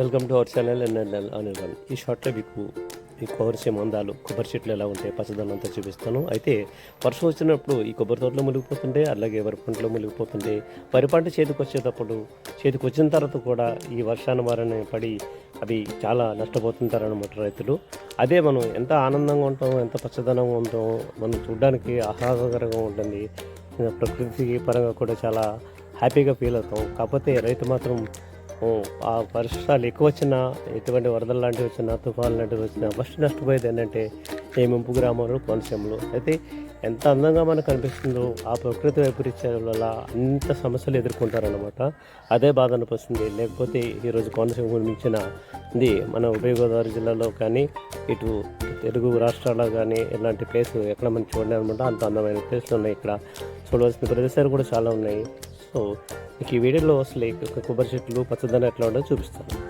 Welcome to our channel N L L Anil ఈ షార్ట్లో మీకు ఈ కోరిసే మందాలు కొబ్బరి చెట్లు ఎలా ఉంటాయి పచ్చదనం అంతా చూపిస్తాను. అయితే వర్షం వచ్చినప్పుడు ఈ కొబ్బరి తోటలో మునిగిపోతుంటే అలాగే వరి పంటలో మునిగిపోతుంటే వరి పంట చేతికి వచ్చేటప్పుడు చేతికి వచ్చిన తర్వాత కూడా ఈ వర్షాన్ని వారని పడి అవి చాలా నష్టపోతుంటారనమాట రైతులు. అదే మనం ఎంత ఆనందంగా ఉంటాం ఎంత పచ్చదనంగా ఉంటాం మనం చూడడానికి ఆహ్లాదకరంగా ఉంటుంది. ప్రకృతి పరంగా కూడా చాలా హ్యాపీగా ఫీల్ అవుతాం. కాకపోతే రైతు మాత్రం ఆ వర్షాలు ఎక్కువ వచ్చినా ఎటువంటి వరదలు లాంటివి వచ్చినా తుఫాన్ లాంటివి వచ్చినా ఫస్ట్ నష్టపోయేది ఏంటంటే ఈ ముంపు గ్రామంలో కోనసీమలో. అయితే ఎంత అందంగా మనకు కనిపిస్తుందో ఆ ప్రకృతి వైపరీత్యాల వల్ల అంత సమస్యలు ఎదుర్కొంటారనమాట అదే బాధ అనిపిస్తుంది. లేకపోతే ఈరోజు కోనసీమ గురించిన ఇది మన ఉభయ గోదావరి జిల్లాలో కానీ ఇటు తెలుగు రాష్ట్రాల్లో కానీ ఇలాంటి ప్లేస్ ఎక్కడ మనం చూడలేమన్నమాట. అంత అందమైన ప్లేస్లు ఉన్నాయి ఇక్కడ. చూడవలసిన ప్రదేశాలు కూడా చాలా ఉన్నాయి. సో మీకు ఈ వీడియోలో అసలు కొబ్బరి చెట్లు పచ్చదనం ఎట్లా ఉండదో చూపిస్తాను.